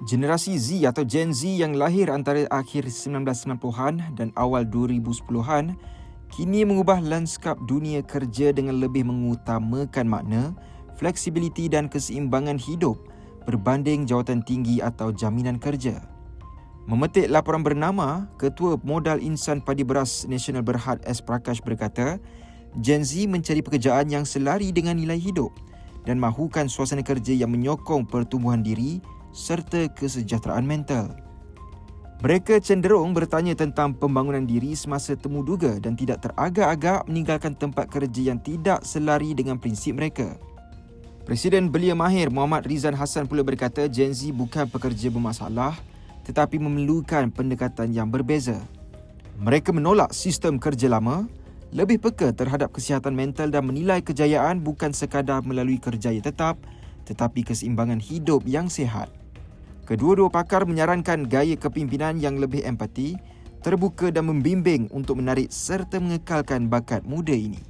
Generasi Z atau Gen Z yang lahir antara akhir 1990-an dan awal 2010-an kini mengubah lanskap dunia kerja dengan lebih mengutamakan makna, fleksibiliti dan keseimbangan hidup berbanding jawatan tinggi atau jaminan kerja. Memetik laporan bernama, Ketua Modal Insan Padi Beras Nasional Berhad S. Prakash berkata, Gen Z mencari pekerjaan yang selari dengan nilai hidup dan mahukan suasana kerja yang menyokong pertumbuhan diri serta kesejahteraan mental. Mereka cenderung bertanya tentang pembangunan diri semasa temu duga dan tidak teragak-agak meninggalkan tempat kerja yang tidak selari dengan prinsip mereka. Presiden Belia Mahir Muhammad Rizan Hassan pula berkata Gen Z bukan pekerja bermasalah tetapi memerlukan pendekatan yang berbeza. Mereka menolak sistem kerja lama, lebih peka terhadap kesihatan mental dan menilai kejayaan bukan sekadar melalui kerjaya tetap tetapi keseimbangan hidup yang sihat. Kedua-dua pakar menyarankan gaya kepimpinan yang lebih empati, terbuka dan membimbing untuk menarik serta mengekalkan bakat muda ini.